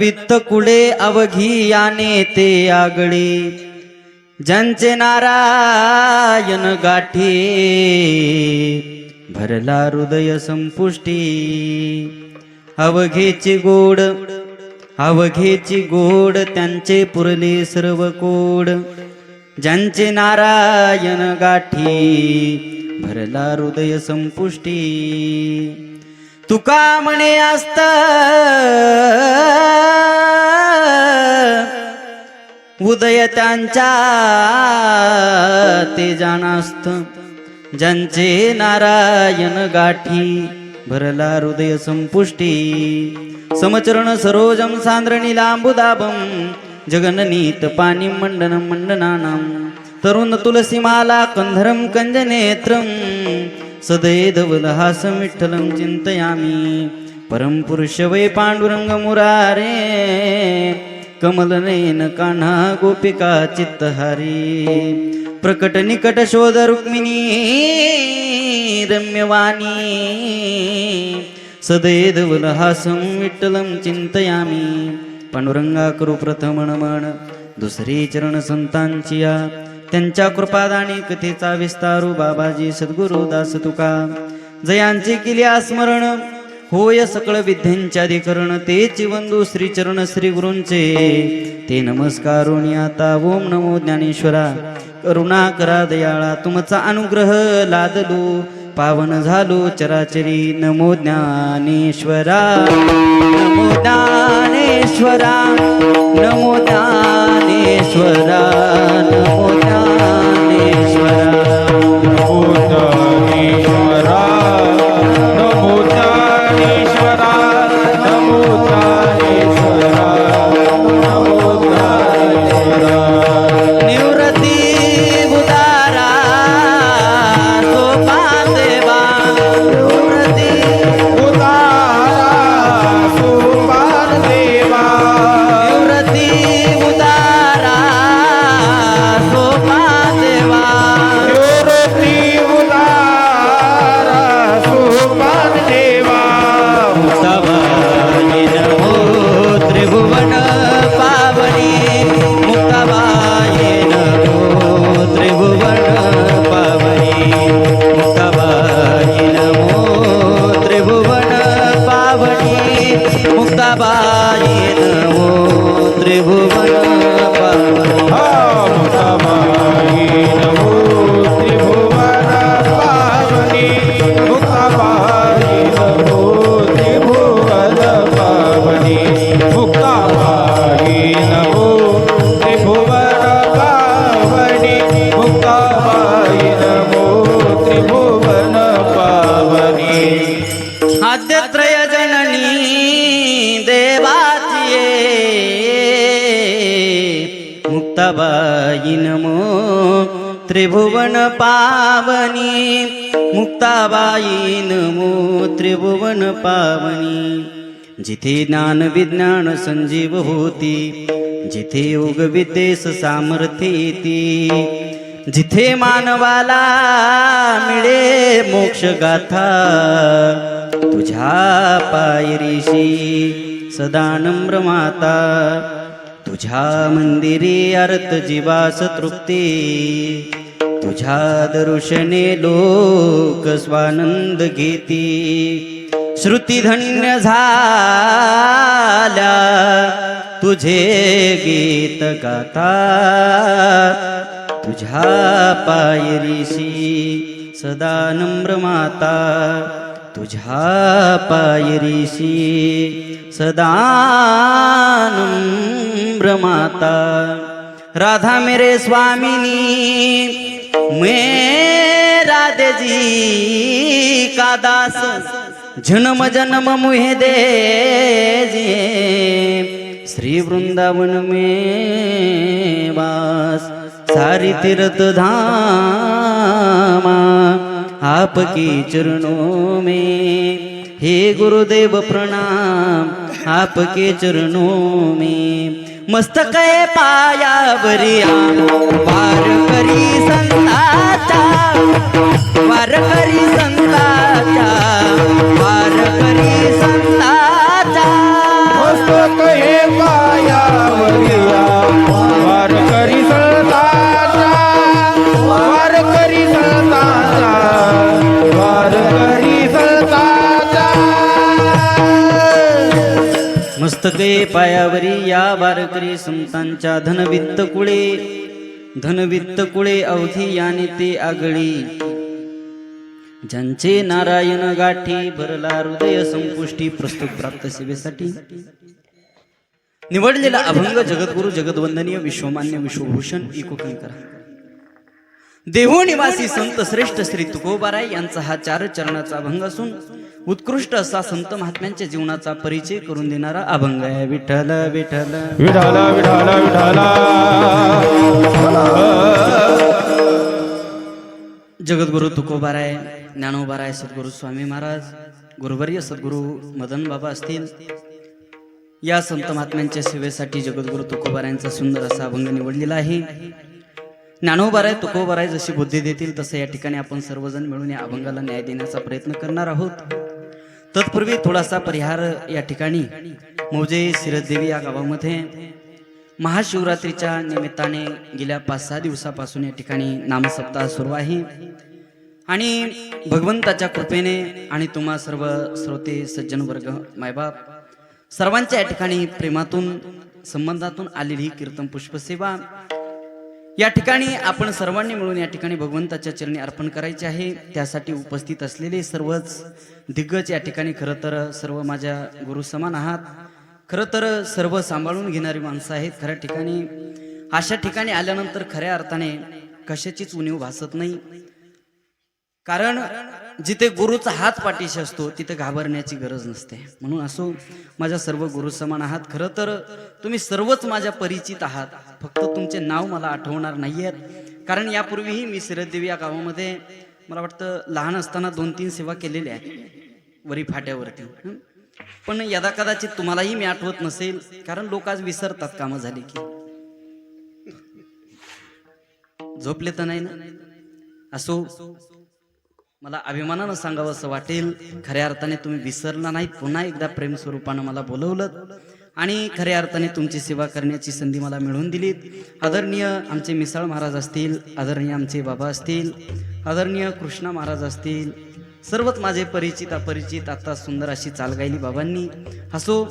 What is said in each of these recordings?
वित्त कुडे अवघी याने ते आगळे. ज्यांचे नारायण गाठी. भरला हृदय संपुष्टी. अवघेची गोड अवघेची गोड त्यांचे पुरले सर्व कोड. ज्यांचे नारायण गाठी. भरला हृदय संपुष्टी. तुका म्हणे असत. उदय त्यांच्या ते जाणास्त ज्यांचे नारायण गाठी भरला हृदय संपुष्टी. समचरण सरोजम सांद्रणी लांबुदाबम जगननीत पाणी मंडन मंडनानाम. तरुण तुलसीमाला कंधरम कंजनेत्रम सदैधवलहासं विठ्ठलं चिन्तयामि परमपुरुष वै पाण्डुरङ्गमुरारे कमलनयन कान्हा गोपिका चित्तहारी. प्रकट निकट शोध रुक्मिणी रम्यवाणी. सदैधवलहासं विठ्ठलं चिन्तयामि पांडुरंगा करू प्रथम नमन दुसरी चरण संतांची या. त्यांच्या कृपादानी कथेचा विस्तारू बाबाजी सद्गुरु दास तुका. जयांचे केले स्मरण होय सकळ विद्यांच्या अधिकरण ते वंदू श्री चरण श्री गुरूंचे. ते नमस्कारोनी आता ओम नमो ज्ञानेश्वरा. करुणा करा दयाळा तुमचा अनुग्रह लादलो. पावन झालो चराचरी. नमो ज्ञानेश्वरा. नमो ज्ञानेश्वरा. नमो ज्ञानेश्वरा. नमो ज्ञानेश्वरा. त्रिभुवन पावनी मुक्ताबाई नमो त्रिभुवन पावनी. जिथे ज्ञान विज्ञान संजीव होती जिथे योग विद्येस सामर्थ्य येती. जिथे मानवाला मिळे मोक्ष गाथा तुझ्या पायरीशी सदा नम्र माता. तुझ्या मंदिरी अर्थ जीवास तृप्ती. तुझ्या दर्शने लोक स्वानंद घेती. श्रुती धन्य झाल्या तुझे गीत गाता. तुझ्या पायरीशी सदा नम्र माता. तुझ्या पायरीशी सदा नम्र माता. राधा मेरे स्वामिनी मैं राधे जी का दास जन्म जन्म मुहे दे श्री वृंदावन में वास सारी तीर्थ धामा आपकी चरणों में हे गुरुदेव प्रणाम। आपके चरणों में। मस्तक पाया बरिया वार करी संताचा। वार करी संताचा। वार करी संता सगळे पायावरी या बारकरी संतांच्या धनवित्त कुळे. धनवित्त कुळे अवधी याने ते आगळी. ज्यांचे नारायण गाठी भरला हृदय संपुष्टी प्रस्तुत प्राप्त सेवेसाठी. निवडलेला अभंग जगद्गुरु जगदवंदनीय विश्वमान्य विश्वभूषण करा. करा देहू निवासी संत श्रेष्ठ श्री तुकोबाराय यांचा हा चार चरणाचा अभंग असून उत्कृष्ट असा संत महात्म्यांच्या जीवनाचा परिचय करून देणारा अभंग आहे. विठ्ठल विठ्ठल. विठाला विठाला विठाला जगद्गुरु तुकोबाराय ज्ञानोबाराय सद्गुरु स्वामी महाराज गुरुवर्य सद्गुरु मदन बाबा असतील. या संत महात्म्यांच्या सेवेसाठी जगद्गुरु तुकोबारायांचा सुंदर असा अभंग निवडलेला आहे. ज्ञानोबाराय आहे जशी बुद्धी देतील तसं या ठिकाणी आपण सर्वजण मिळून या अभंगाला न्याय देण्याचा प्रयत्न करणार आहोत. तत्पूर्वी थोडासा परिहार या ठिकाणी मौजे सिरदेवी या गावामध्ये महाशिवरात्रीच्या निमित्ताने गेल्या पाच सहा दिवसापासून या ठिकाणी नामसप्ताह सुरू आहे. आणि भगवंताच्या कृपेने आणि तुम्हा सर्व श्रोते सज्जन वर्ग मायबाप सर्वांच्या या ठिकाणी प्रेमातून संबंधातून आलेली ही कीर्तन पुष्पसेवा या ठिकाणी आपण सर्वांनी मिळून या ठिकाणी भगवंताच्या चरणी अर्पण करायचे आहे. त्यासाठी उपस्थित असलेले सर्वच दिग्गज या ठिकाणी खरं तर सर्व माझ्या गुरु समान आहात. खरं तर सर्व सांभाळून घेणारी माणसं आहेत. खऱ्या ठिकाणी अशा ठिकाणी आल्यानंतर खऱ्या अर्थाने कशाचीच उणीव भासत नाही. कारण जिथे गुरुचा हात पाठीशी असतो तिथे घाबरण्याची गरज नसते. म्हणून असो माझ्या सर्व गुरु समान आहात. खरं तर तुम्ही सर्वच माझ्या परिचित आहात. फक्त तुमचे नाव मला आठवणार नाही आहेत कारण यापूर्वीही मी सिरदेवी या गावामध्ये मला वाटतं लहान असताना दोन तीन सेवा केलेल्या आहेत. वरी फाट्यावरती. पण यदा कदाचित तुम्हालाही मी आठवत नसेल. कारण लोक आज विसरतात कामं झाली की. झोपले तर नाही ना? असो मला अभिमानानं सांगावं असं वाटेल. खऱ्या अर्थाने तुम्ही विसरला नाही पुन्हा एकदा प्रेम स्वरूपानं मला बोलवलं आणि खऱ्या अर्थाने तुमची सेवा करण्याची संधी मला मिळवून दिलीत. आदरणीय आमचे मिसाळ महाराज असतील आदरणीय आमचे बाबा असतील आदरणीय कृष्णा महाराज असतील सर्वच माझे परिचित अपरिचित आता सुंदर अशी चाल गायली बाबांनी. असो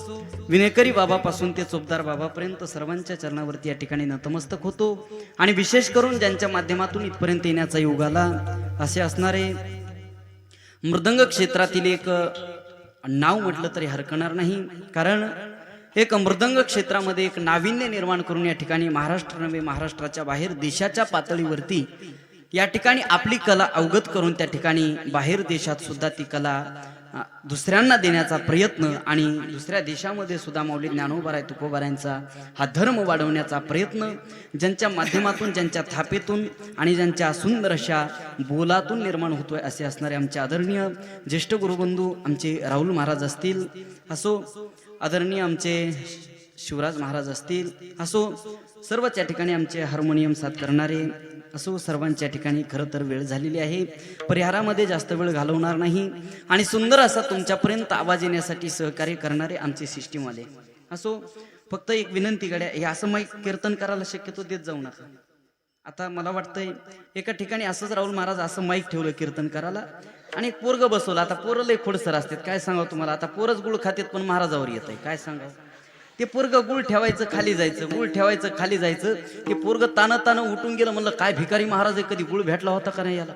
विनेकरी बाबापासून ते चोपदार बाबापर्यंत सर्वांच्या चरणावरती या ठिकाणी नतमस्तक होतो. आणि विशेष करून ज्यांच्या माध्यमातून इथपर्यंत येण्याचा योग आला असे असणारे मृदंग क्षेत्रातील एक नाव म्हटलं तरी हरकणार नाही. कारण एक मृदंग क्षेत्रामध्ये एक नाविन्य निर्माण करून या ठिकाणी महाराष्ट्र नव्हे महाराष्ट्राच्या बाहेर देशाच्या पातळीवरती या ठिकाणी आपली कला अवगत करून त्या ठिकाणी बाहेर देशात सुद्धा ती कला दुसऱ्यांना देण्याचा प्रयत्न आणि दुसऱ्या देशामध्ये सुद्धा माऊली ज्ञानोबाराय तुकोबारायांचा हा धर्म वाढवण्याचा प्रयत्न ज्यांच्या माध्यमातून ज्यांच्या थापेतून आणि ज्यांच्या सुंदर अशा बोलातून निर्माण होतोय असे असणारे आमचे आदरणीय ज्येष्ठ गुरुबंधू आमचे राहुल महाराज असतील. असो आदरणीय आमचे शिवराज महाराज असतील असो सर्वच या ठिकाणी आमचे हार्मोनियम साथ करणारे असो सर्वांच्या ठिकाणी खरं तर वेळ झालेली आहे. परिहारामध्ये जास्त वेळ घालवणार नाही आणि सुंदर असा तुमच्यापर्यंत आवाज येण्यासाठी सहकार्य करणारे आमचे सिस्टीमवाले. असो फक्त एक विनंती गड्या हे असं माईक कीर्तन करायला शक्यतो देत जाऊ नका. आता मला वाटतंय एका ठिकाणी असंच राहुल महाराज असं माईक ठेवलं कीर्तन करायला आणि एक पोरग बसवलं. आता पोरं लय खोडसर असतात. काय सांगावं तुम्हाला? आता पोरच गुळ खातेत पण महाराजावर येत आहे काय सांगावं? ते पोरग गुळ ठेवायचं खाली जायचं गुळ ठेवायचं खाली जायचं. ते पोरग तानं तानं उठून गेलं म्हणलं काय भिकारी महाराज आहे कधी गुळ भेटला होता का नाही याला?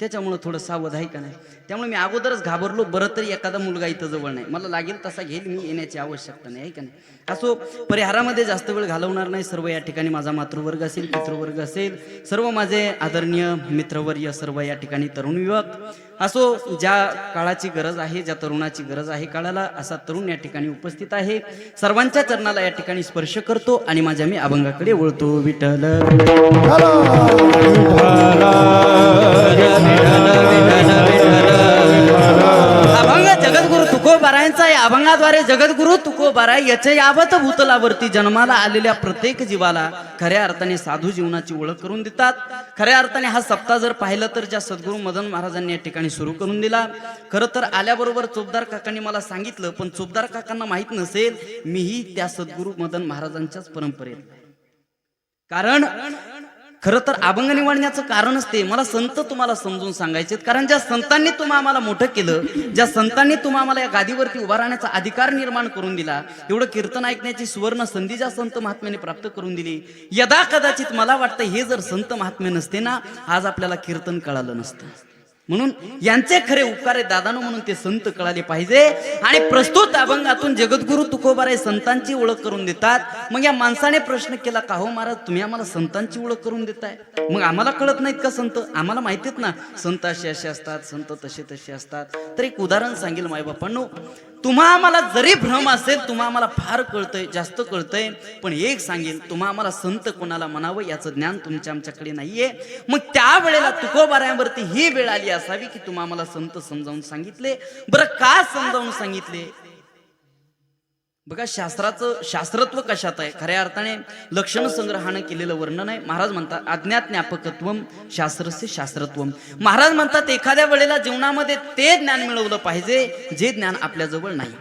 त्याच्यामुळं थोडं सावध आहे का नाही? त्यामुळे मी अगोदरच घाबरलो बरं तरी एखादा मुलगा इथं जवळ नाही. मला लागेल तसा घेईल मी येण्याची आवश्यकता नाही आहे का नाही? असो परिहारामध्ये जास्त वेळ घालवणार नाही सर्व या ठिकाणी माझा मातृवर्ग असेल पितृवर्ग असेल. सर्व माझे आदरणीय मित्रवर्य सर्व या ठिकाणी तरुण युवक असो ज्या काळाची गरज आहे ज्या तरुणाची गरज आहे काळाला असा तरुण या ठिकाणी उपस्थित आहे. सर्वांच्या चरणाला या ठिकाणी स्पर्श करतो आणि माझ्या मी अभंगाकडे वळतो. विठ्ठल अभंग जगद्गुरु तुकोबारायांचा या अभंगाद्वारे जगद्गुरु तुकोबाराय याच्या यावत भूतलावरती जन्माला आलेल्या प्रत्येक जीवाला खऱ्या अर्थाने साधू जीवनाची ओळख करून देतात. खऱ्या अर्थाने हा सप्ताह जर पाहिलं तर ज्या सद्गुरू मदन महाराजांनी या ठिकाणी सुरू करून दिला. खरं तर आल्याबरोबर चोपदार काकांनी मला सांगितलं पण चोपदार काकांना माहीत नसेल मीही त्या सद्गुरू मदन महाराजांच्याच परंपरेत. कारण खरं तर अभंग निवडण्याचं कारणच ते मला संत तुम्हाला समजून सांगायचे कारण ज्या संतांनी तुम्हा आम्हाला मोठं केलं ज्या संतांनी तुम्हा आम्हाला या गादीवरती उभा राहण्याचा अधिकार निर्माण करून दिला एवढं कीर्तन ऐकण्याची सुवर्ण संधी ज्या संत महात्म्याने प्राप्त करून दिली यदा कदाचित मला वाटतं हे जर संत महात्म्य नसते ना आज आपल्याला कीर्तन कळालं नसतं. म्हणून यांचे खरे उपकार आहे दादानो म्हणून ते संत कळाले पाहिजे. आणि प्रस्तुत अभंगातून जगद्गुरु तुकोबाराय संतांची ओळख करून देतात. मग या माणसाने प्रश्न केला का हो महाराज तुम्ही आम्हाला संतांची ओळख करून देताय? मग आम्हाला कळत नाहीत का संत? आम्हाला माहितीत ना संत असे असे असतात संत तसे तसे असतात. तर एक उदाहरण सांगेल मायबापांनो. तुम्हा आम्हाला जरी भ्रम असेल तुम्हा आम्हाला फार कळतंय जास्त कळतंय पण एक सांगेल तुम्हा आम्हाला संत कोणाला म्हणावं याचं ज्ञान तुमच्या आमच्याकडे नाहीये. मग त्या वेळेला तुकोबाऱ्यांवरती ही वेळ आली असावी की तुम्हा आम्हाला संत समजावून सांगितले. बरं का समजावून सांगितले? बघा शास्त्राचं शास्त्रत्व कशात आहे? खऱ्या अर्थाने लक्षण संग्रहानं केलेलं वर्णन आहे. महाराज म्हणतात अज्ञात ज्ञापकत्व शास्त्रस्य शास्त्रत्व. महाराज म्हणतात एखाद्या वेळेला जीवनामध्ये ते ज्ञान मिळवलं पाहिजे जे ज्ञान आपल्या जवळ नाही.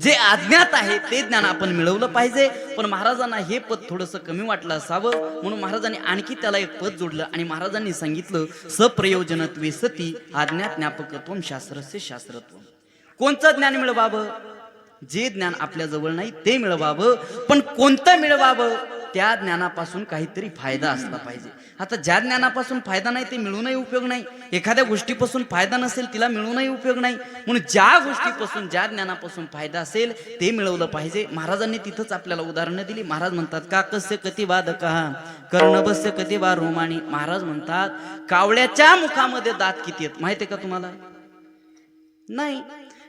जे अज्ञात आहे ते ज्ञान आपण मिळवलं पाहिजे. पण महाराजांना हे पद थोडंसं कमी वाटलं असावं. म्हणून महाराजांनी आणखी त्याला एक पद जोडलं आणि महाराजांनी सांगितलं सप्रयोजनत्वे सती अज्ञात ज्ञापकत्व शास्त्रस्य शास्त्रत्व. कोणतं ज्ञान मिळवावं? जे ज्ञान आपल्या जवळ नाही ते मिळवावं. पण कोणतं मिळवावं? त्या ज्ञानापासून काहीतरी फायदा असला पाहिजे. आता ज्या ज्ञानापासून फायदा नाही ते मिळूनही उपयोग नाही. एखाद्या गोष्टीपासून फायदा नसेल तिला मिळूनही उपयोग नाही. म्हणून ज्या गोष्टीपासून ज्या ज्ञानापासून फायदा असेल ते मिळवलं पाहिजे. महाराजांनी तिथंच आपल्याला उदाहरणं दिली. महाराज म्हणतात का कस्य कती वाद कहा कर्णबस्य कधी वा रोमाणी. महाराज म्हणतात कावळ्याच्या मुखामध्ये दात किती आहेत? माहिती आहे का तुम्हाला? नाही.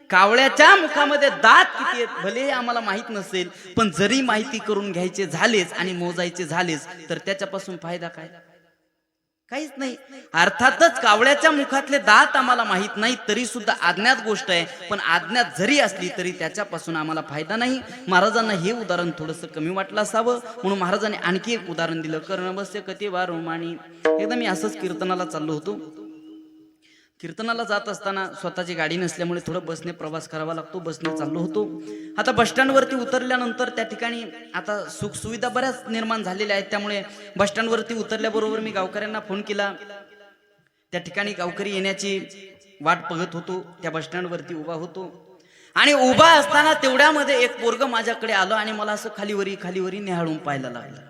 कावळ्याच्या मुखामध्ये दात किती आहेत भले आम्हाला माहीत नसेल पण जरी माहिती करून घ्यायचे झालेच आणि मोजायचे झालेच तर त्याच्यापासून फायदा काय? काहीच नाही. अर्थातच कावळ्याच्या मुखातले दात आम्हाला माहीत नाही तरी सुद्धा अज्ञात गोष्ट आहे. पण अज्ञात जरी असली तरी त्याच्यापासून आम्हाला फायदा नाही. महाराजांना हे उदाहरण थोडंसं कमी वाटलं असावं. म्हणून महाराजांनी आणखी एक उदाहरण दिलं. कर्णबस्य कथे वा रोमाणी. एकदा मी असंच कीर्तनाला चाललो होतो. कीर्तनाला जात असताना स्वतःची गाडी नसल्यामुळे थोडं बसने प्रवास करावा लागतो बसने चाललो होतो. आता बसस्टँडवरती उतरल्यानंतर त्या ठिकाणी आता सुखसुविधा बऱ्याच निर्माण झालेल्या आहेत. त्यामुळे बसस्टँडवरती उतरल्याबरोबर मी गावकऱ्यांना फोन केला. त्या ठिकाणी गावकरी येण्याची वाट बघत होतो. त्या बसस्टँडवरती उभा होतो. आणि उभा असताना तेवढ्यामध्ये एक पोरग माझ्याकडे आलं आणि मला असं खालीवरी खालीवरी निहाळून पाहायला लागलं.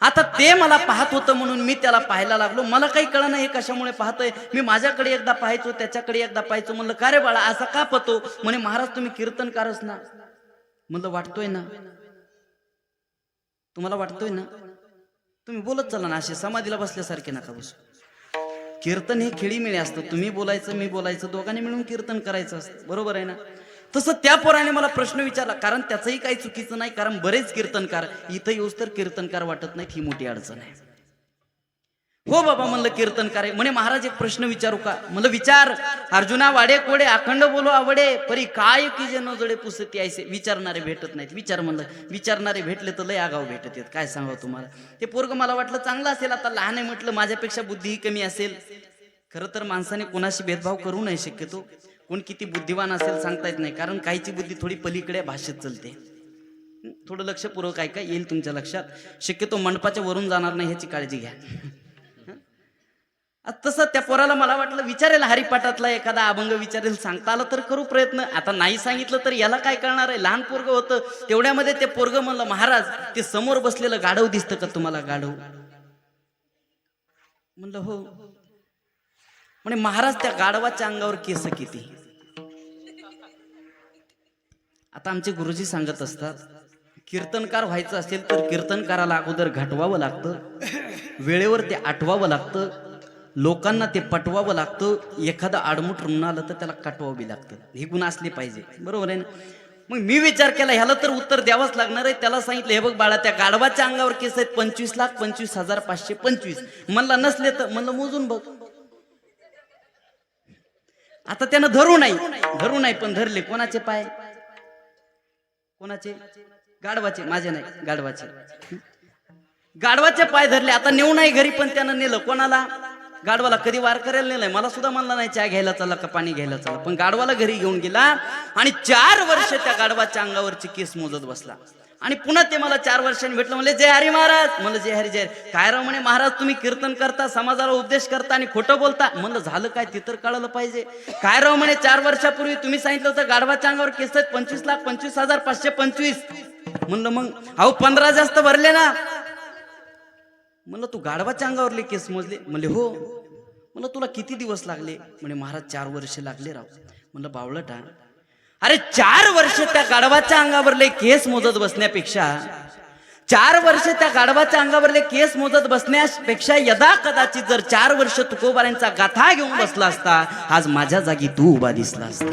आता ते मला पाहत होतं म्हणून मी त्याला पाहायला लागलो. मला काही कळलं हे कशामुळे पाहतोय. मी माझ्याकडे एकदा पाहायचो त्याच्याकडे एकदा पाहायचो. म्हणलं का रे बाळा असा का पतो म्हणे महाराज तुम्ही कीर्तनकारच ना. म्हणलं वाटतोय ना. तुम्हाला वाटतोय ना? तुम्ही बोलत चला ना असे समाधीला बसल्यासारखे नका बसू. कीर्तन हे खेळीमेळे असतं. तुम्ही बोलायचं मी बोलायचं दोघांनी मिळून कीर्तन करायचं असतं. बरोबर आहे ना? तसं त्या पोराने मला प्रश्न विचारला कारण त्याचंही काही चुकीचं नाही कारण बरेच कीर्तनकार इथं येऊस तर कीर्तनकार वाटत नाहीत ही मोठी अडचण आहे. हो बाबा म्हणलं कीर्तनकार आहे म्हणे महाराज एक प्रश्न विचारू का? म्हणलं विचार अर्जुना वाडे कोडे अखंड बोलो आवडे परी काय की जे न पुसती ऐसे विचारणारे भेटत नाहीत. विचार म्हणलं विचारणारे भेटले तर लय आगाव भेटत आहेत काय सांगावं तुम्हाला? ते पोरग मला वाटलं चांगलं असेल आता लहान आहे म्हटलं माझ्यापेक्षा बुद्धीही कमी असेल. खरं तर माणसाने कोणाशी भेदभाव करू नाही शक्यतो. कोण किती बुद्धिवान असेल सांगता येत नाही कारण काहीची बुद्धी थोडी पलीकडे भाषेत चलते. थोडं लक्षपूर्वक काय काय येईल तुमच्या लक्षात. शक्यतो मंडपाच्या वरून जाणार नाही ह्याची काळजी घ्या. आता तसं त्या पोराला मला वाटलं विचारेल हरिपाठातला एखादा अभंग विचारेल सांगता आलं तर करू प्रयत्न. आता नाही सांगितलं तर याला काय करणार आहे? लहान पोरग होतं तेवढ्यामध्ये ते पोरग म्हणलं महाराज ते समोर बसलेलं गाढव दिसतं का तुम्हाला गाढव? म्हणलं हो. म्हणे महाराज त्या गाढवाच्या अंगावर केस किती? आता आमचे गुरुजी सांगत असतात कीर्तनकार व्हायचं असेल तर कीर्तनकाराला अगोदर घटवावं लागतं वेळेवर ते आठवावं लागतं लोकांना ते पटवावं लागतं एखादं आडमुठ रुग्ण आलं तर त्याला कटवावी लागतं. हे गुण असले पाहिजे. बरोबर आहे ना? मग मी विचार केला ह्याला तर उत्तर द्यावंच लागणार आहे. त्याला सांगितलं हे बघ बाळा त्या गाढवाच्या अंगावर केस आहेत पंचवीस लाख पंचवीस हजार पाचशे पंचवीस. म्हणला नसले तर. म्हणलं मोजून बघ. आता त्यानं धरू नाही. धरू नाही पण धरले. कोणाचे पाय? कोणाचे? गाढवाचे. माझे नाही. गाढवाचे. गाढवाचे पाय धरले. आता नेऊ नाही घरी पण त्यानं नेलं. कोणाला? गाढवाला कधी वार करायला नेलाय? मला सुद्धा म्हणला नाही चहा घ्यायला चला का पाणी घ्यायला चालला पण गाढवाला घरी घेऊन गेला आणि चार वर्ष त्या गाढवाच्या अंगावरचे केस मोजत बसला. आणि पुन्हा ते मला चार वर्षांनी भेटलं. म्हणले जय हरी महाराज. म्हणलं जय हरी जय काय राव म्हणे महाराज तुम्ही कीर्तन करता समाजाला उपदेश करता आणि खोटं बोलता? म्हणलं झालं काय ते तर कळलं पाहिजे. काय राव म्हणे चार वर्षापूर्वी तुम्ही सांगितलं होतं गाढवाच्या अंगावर केस आहेत पंचवीस लाख पंचवीस हजार पाचशे पंचवीस. म्हणलं मग अहो पंधरा जास्त भरले ना. म्हणलं तू गाढवाच्या चांगावरले केस मोजले. म्हणले हो. म्हणलं तुला किती दिवस लागले? म्हणे महाराज चार वर्ष लागले राव. म्हणलं बावळटा अरे चार वर्ष त्या गाढवाच्या अंगावरले केस मोजत बसण्यापेक्षा चार वर्ष त्या गाढवाच्या अंगावरले केस मोजत बसण्यापेक्षा यदा कदाचित जर चार वर्ष तुकोबाऱ्यांचा गाथा घेऊन बसला असता आज माझ्या जागी तू उभा दिसला असता.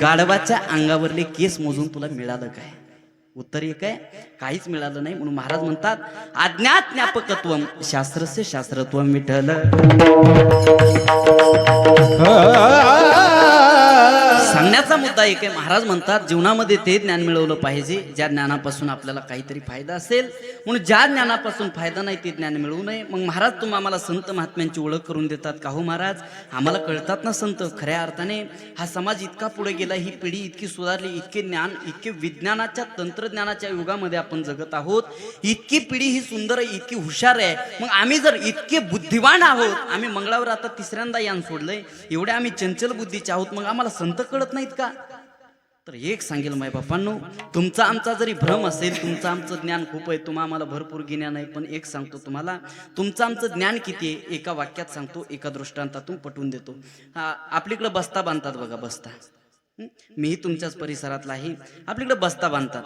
गाढवाच्या अंगावरले केस मोजून तुला मिळालं काय? उत्तर एक आहे काहीच मिळालं नाही म्हणून महाराज म्हणतात अज्ञात ज्ञापकत्व शास्त्रस्य शास्त्रत्व मिठल सांगण्याचा मुद्दा एक आहे. महाराज म्हणतात जीवनामध्ये ते ज्ञान मिळवलं पाहिजे ज्या ज्ञानापासून आपल्याला काहीतरी फायदा असेल. म्हणून ज्या ज्ञानापासून फायदा नाही ते ज्ञान मिळवू नये. मग महाराज तुम्ही आम्हाला संत महात्म्यांची ओळख करून देतात का हो महाराज? आम्हाला कळतात ना संत खऱ्या अर्थाने. हा समाज इतका पुढे गेला ही पिढी इतकी सुधारली इतके ज्ञान इतके विज्ञानाच्या तंत्रज्ञानाच्या युगामध्ये आपण जगत आहोत. इतकी पिढी ही सुंदर आहे इतकी हुशार आहे. मग आम्ही जर इतके बुद्धिवान आहोत आम्ही मंगळावर आता तिसऱ्यांदा यान सोडलंय. एवढे आम्ही चंचल बुद्धीचे आहोत मग आम्हाला संत कळत नाहीत का? तर एक सांगेल माय बापांनो तुमचा आमचा जरी भ्रम असेल तुमचं आमचं ज्ञान खूप आहे तुम्हा आम्हाला भरपूर ज्ञान आहे पण एक सांगतो तुम्हाला तुमचं आमचं ज्ञान किती आहे एका वाक्यात सांगतो एका दृष्टांतातून पटवून देतो. हा, आपलीकडे बस्ता बांधतात बघा बस्ता. मीही तुमच्याच परिसरातला आहे. आपल्याकडे बस्ता बांधतात.